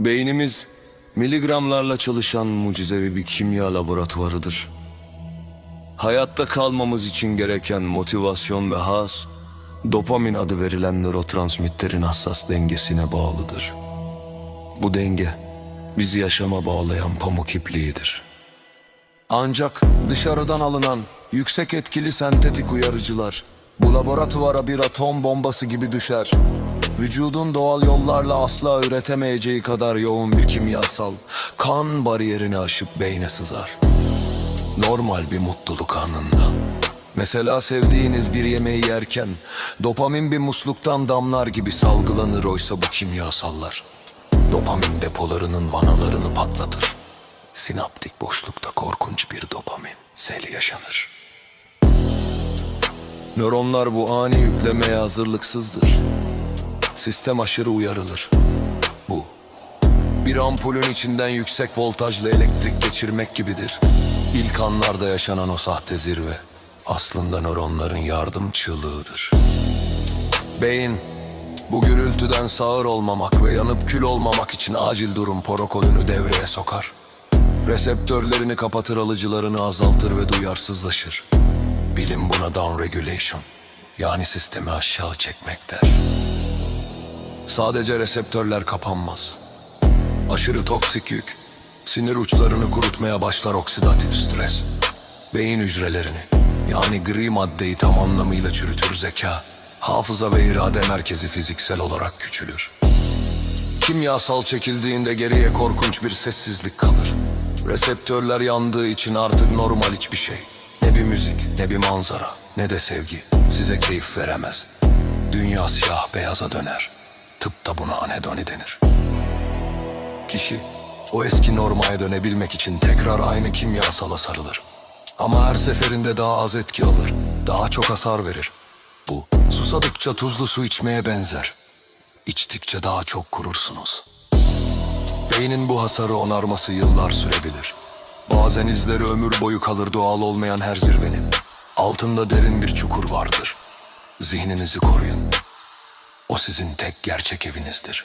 Beynimiz miligramlarla çalışan mucizevi bir kimya laboratuvarıdır. Hayatta kalmamız için gereken motivasyon ve haz, dopamin adı verilen nörotransmitterin hassas dengesine bağlıdır. Bu denge, bizi yaşama bağlayan pamuk ipliğidir. Ancak dışarıdan alınan yüksek etkili sentetik uyarıcılar bu laboratuvara bir atom bombası gibi düşer. Vücudun doğal yollarla asla üretemeyeceği kadar yoğun bir kimyasal kan bariyerini aşıp beyne sızar. Normal bir mutluluk anında. Mesela sevdiğiniz bir yemeği yerken dopamin bir musluktan damlar gibi salgılanır oysa bu kimyasallar. Dopamin depolarının vanalarını patlatır. Sinaptik boşlukta korkunç bir dopamin seli yaşanır. Nöronlar bu ani yüklemeye hazırlıksızdır. Sistem aşırı uyarılır. Bu, bir ampulün içinden yüksek voltajlı elektrik geçirmek gibidir. İlk anlarda yaşanan o sahte zirve, aslında nöronların yardım çığlığıdır. Beyin, bu gürültüden sağır olmamak ve yanıp kül olmamak için acil durum protokolünü devreye sokar. Reseptörlerini kapatır alıcılarını azaltır ve duyarsızlaşır. Bilim buna downregulation yani sistemi aşağı çekmek der. Sadece reseptörler kapanmaz. Aşırı toksik yük sinir uçlarını kurutmaya başlar oksidatif stres. Beyin hücrelerini yani gri maddeyi tam anlamıyla çürütür zeka. Hafıza ve irade merkezi fiziksel olarak küçülür. Kimyasal çekildiğinde geriye korkunç bir sessizlik kalır. Reseptörler yandığı için artık normal hiçbir şey. Ne bir müzik, ne bir manzara, ne de sevgi size keyif veremez. Dünya siyah beyaza döner. Tıpta buna anedoni denir. Kişi o eski normaya dönebilmek için tekrar aynı kimyasala sarılır. Ama her seferinde daha az etki alır, daha çok hasar verir. Bu susadıkça tuzlu su içmeye benzer. İçtikçe daha çok kurursunuz. Beynin bu hasarı onarması yıllar sürebilir. Bazen izleri ömür boyu kalır doğal olmayan her zirvenin. Altında derin bir çukur vardır. Zihninizi koruyun. O sizin tek gerçek evinizdir.